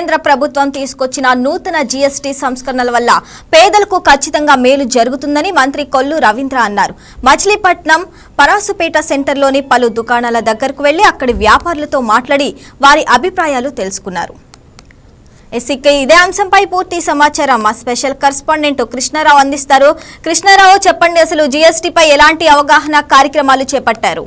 కేంద్ర ప్రభుత్వం తీసుకొచ్చిన నూతన జీఎస్టీ సంస్కరణల వల్ల పేదలకు ఖచ్చితంగా మేలు జరుగుతుందని మంత్రి కొల్లు రవీంద్ర అన్నారు. మచిలీపట్నం పరాసుపేట సెంటర్లోని పలు దుకాణాల దగ్గరకు వెళ్ళి అక్కడి వ్యాపారులతో మాట్లాడి వారి అభిప్రాయాలు తెలుసుకున్నారు. ఎస్సీక ఇదే అంశంపై పూర్తి సమాచారం. మా స్పెషల్ కరస్పాండెంట్ కృష్ణారావు అందిస్తారు. కృష్ణారావు చెప్పండి అసలు జీఎస్టీపై ఎలాంటి అవగాహన కార్యక్రమాలు చేపట్టారు?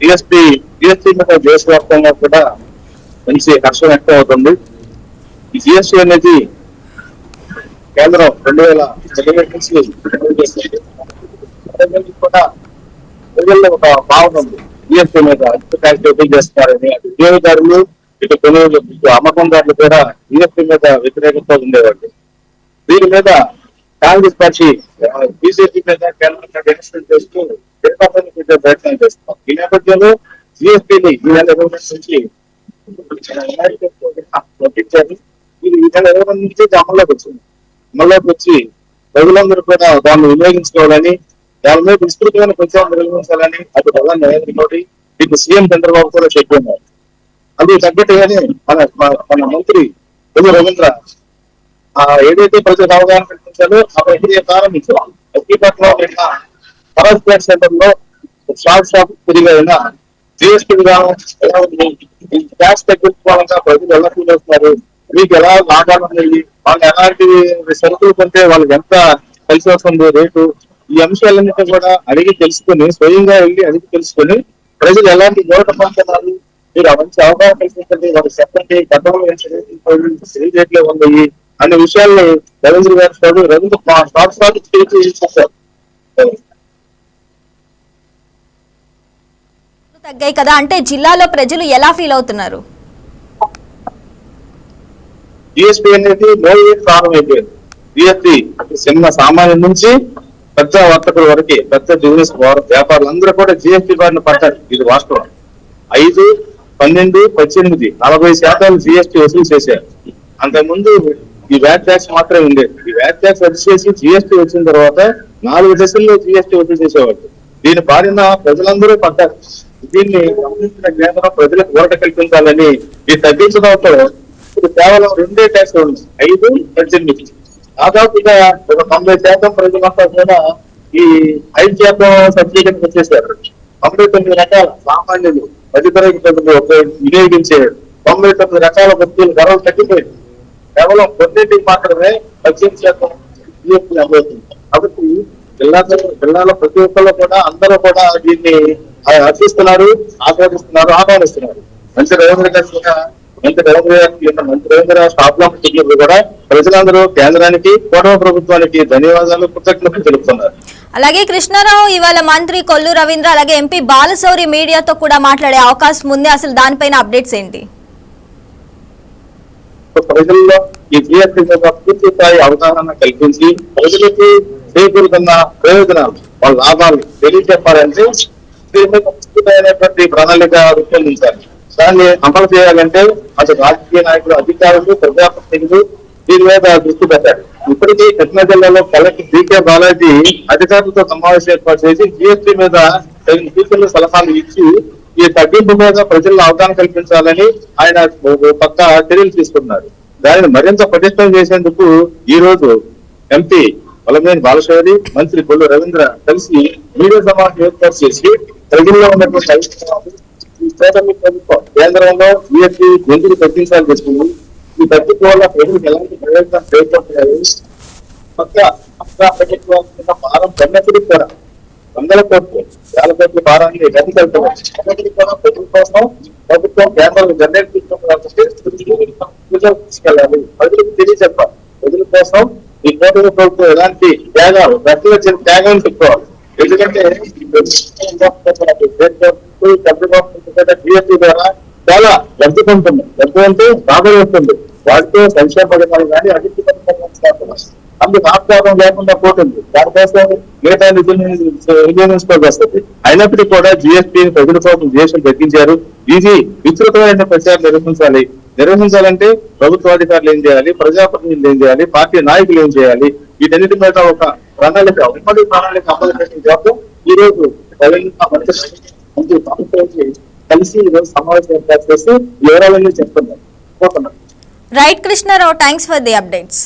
జిఎస్టీ జిఎస్టీ మీద దేశవ్యాప్తంగా కూడా మంచి హర్షం వ్యక్తం అవుతుంది ఈ జిఎస్టీ అనేది కేంద్రం రెండు వేల ఇరవై నుంచి కూడా ప్రజల్లో ఒక భావన ఉంది. జిఎస్టీ మీద అధిక ట్యాక్స్ వసూలు చేస్తున్నారని అటు వినియోగదారులు ఇటు కొనుగోలు ఇటు అమ్మకందారులు కూడా జిఎస్టీ మీద వ్యతిరేకత ఉండేవాళ్ళు. దీని మీద కాంగ్రెస్ పార్టీ బీజేపీ మీద కేంద్రంగా డిసిషన్ చేస్తూ చేసే ప్రయత్నం చేస్తున్నాం ఈ నేపథ్యంలో జిఎస్పీని ఈ నెల ఇరవై నుంచి పంపించారు. ఇది ఈ నెల ఇరవై నుంచి అమల్లోకి వచ్చింది. అమల్లోకి వచ్చి ప్రజలందరూ కూడా దాన్ని వినియోగించుకోవాలని దాని మీద విస్తృతమైన ప్రచారం నిర్వహించాలని అటు ప్రధాని నరేంద్ర మోడీ ఇటు సీఎం చంద్రబాబు కూడా చెప్పి ఉన్నారు. అందుకు తగ్గట్టుగానే మన మన- మంత్రి పొద్దు రవీంద్ర ఆ ఏదైతే ప్రజలు అవగాహన కల్పించాలో ఆ ప్రక్రియ ప్రారంభించాం. విశాఖపట్నంలో నిన్న పరాజ్ ప్లేట్ సెంటర్లో షాప్ షాప్ తిరిగిన జిఎస్టీ విధానం ట్యాక్స్ తగ్గించుకోవాలంటే ప్రజలు ఎలా ఫీల్ అవుతున్నారు మీకు ఎలా లాభాలు ఉన్నాయి వాళ్ళు ఎలాంటి సరుకులు కొంటే వాళ్ళకి ఎంత కలిసి వస్తుంది రేటు ఈ అంశాలన్నింటినీ కూడా అడిగి తెలుసుకుని స్వయంగా వెళ్ళి అడిగి తెలుసుకుని ప్రజలు ఎలాంటి లోట పొందుతున్నారు మీరు మంచి అవగాహన కల్పించండి వాళ్ళకి చెప్పండి గతంలో ఏం ఉన్నాయి అనే విషయాల్ని రవీంద్ర గారు చదువు రవీంద్ర మా స్టాక్ చేసి చేశారు తగ్గాయి కదా అంటే జిల్లాలో ప్రజలు ఎలా ఫీల్ అవుతున్నారు? జిఎస్టీ అనేది మోడీ ప్రారంభం అయిపోయింది. చిన్న సామాన్యం నుంచి పెద్ద వర్తకుల వరకు పెద్ద బిజినెస్ వ్యాపారులందరూ కూడా జిఎస్టీ బారిన పడ్డారు ఇది వాస్తవం. ఐదు పన్నెండు పద్దెనిమిది నలభై శాతం జిఎస్టీ వసూలు చేశారు. అంతకుముందు ఈ వ్యాట్ ట్యాక్స్ మాత్రమే ఉండేది. ఈ వ్యాట్ ట్యాక్స్ రద్దు చేసి జిఎస్టీ వచ్చిన తర్వాత నాలుగు దశల్లో జిఎస్టీ వసూలు చేసేవాళ్ళు. దీని బారిన ప్రజలందరూ పడ్డారు. దీన్ని గమనించిన కేంద్రం ప్రజలకు ఊరట కల్పించాలని ఈ తగ్గించడంతో ఇప్పుడు కేవలం రెండే ట్యాక్స్ ఉంది ఐదు పద్దెనిమిది. దాదాపుగా ఒక తొంభై శాతం ప్రజలంతా కూడా ఈ ఐదు శాతం సబ్సిడీ వచ్చేసారు. తొంభై తొమ్మిది రకాల సామాన్యులు మధ్యతరగతి ప్రజలు వినియోగించే తొంభై తొమ్మిది రకాల వస్తువులు ధరలు తగ్గిపోయింది కేవలం కొన్నింటికి మాత్రమే పద్దెనిమిది శాతం జిఎస్టీ అమలవుతుంది కాబట్టి జిల్లాలో జిల్లాలో ప్రతి ఒక్కళ్ళు కూడా అందరూ కూడా దీన్ని ఆ, హర్షిస్తున్నారు ఆస్వాదిస్తున్నారు ఆహ్వానిస్తున్నారు. మంచి రవీంద్ర గారు కూడా మంచి రవీంద్ర మంచి రవీంద్ర స్టాప్లో టికెట్లు కూడా ప్రజలందరూ కేంద్రానికి పూర్వ ప్రభుత్వానికి ధన్యవాదాలు కృతజ్ఞతలు తెలుపుతున్నారు. అలాగే కృష్ణారావు ఇవాళ మంత్రి కొల్లు రవీంద్ర అలాగే ఎంపీ బాలశౌరి మీడియాతో కూడా మాట్లాడే అవకాశం ఉంది. అసలు దానిపైన అప్డేట్స్ ఏంటి? ప్రజల్లో ఈ జిఎస్టీ పూర్తి స్థాయి అవగాహన కల్పించి ప్రజలకి చేకూరుతున్న ప్రయోజనాలు వాళ్ళ లాభాలు తెలియజెప్పాలంటే దీనిపై ప్రణాళిక రూపొందించాలి దాన్ని అమలు చేయాలంటే అటు రాజకీయ నాయకులు అధికారులు ప్రజాప్రతినిధులు దీని మీద దృష్టి పెట్టారు. ఇప్పటికీ కృష్ణా జిల్లాలో కలెక్టర్ డికే బాలాజీ అధికారులతో సమావేశం ఏర్పాటు చేసి జిఎస్టీ మీద తగిన సూచనలు సలహాలు ఇచ్చి ఈ తగ్గింపు మీద ప్రజల్లో అవగాహన కల్పించాలని ఆయన పక్క చర్యలు తీసుకున్నారు. దానిని మరింత పటిష్టం చేసేందుకు ఈ రోజు ఎంపీ వలమేని బాలశౌరి మంత్రి కొల్లు రవీంద్ర కలిసి మీడియా సమావేశం ఏర్పాటు చేసి ప్రజల్లో ఉన్నటువంటి అభిప్రాయాలు ఈ కూటమి ప్రభుత్వం కేంద్రంలో జిఎస్టీ ఎందుకు తగ్గించాలని చెప్పింది ఈ తగ్గింపు వల్ల ప్రజలకు ఎలాంటి ప్రయోజనం చేకూరుతున్నాయి పక్క పక్క బడ్జెట్లో భారం పడినప్పటికి కూడా వందల కోట్లు వేల కోట్ల భారాన్ని గతికెళ్తున్నాయి అన్నిటికీ కూడా ప్రజల కోసం ప్రభుత్వం కేంద్రం జనరేట్ తీసుకెళ్ళాలి. ప్రజలకు తెలియజెప్పాలి. ప్రజల కోసం ఈ కూటమి ప్రభుత్వం ఎలాంటి త్యాగాలు ప్రజలు వచ్చిన త్యాగాన్ని చెప్పుకోవాలి. ఎందుకంటే ద్వారా చాలా లబ్ధి పొందుతుంది లబ్ధి అంటే రాబడి వస్తుంది వాటితో సంక్షేమ పథకాలు కానీ అభివృద్ధి పథకాలు కానీ అందుకు లేకుండా పోతుంది. దానికోసం మిగతా నిధులు వినియోగించుకోవాల్సి వస్తుంది. అయినప్పటికీ కూడా జిఎస్టీ ప్రజల కోసం జిఎస్టీ తగ్గించారు ఇది విస్తృతమైన ప్రచారం నిర్వహించాలి. నిర్వహించాలంటే ప్రభుత్వాధికారులు ఏం చేయాలి? ప్రజాప్రతినిధులు ఏం చేయాలి? పార్టీ నాయకులు ఏం చేయాలి? వీటన్నిటి మీద ఒక ప్రణాళిక ఉమ్మడి ప్రణాళిక అమలు చేసిన జవాబు ఈ రోజు కలిసి ఈ రోజు సమావేశం ఏర్పాటు చేసి వివరాలన్నీ చెప్తున్నారు right Krishna Rao thanks for the updates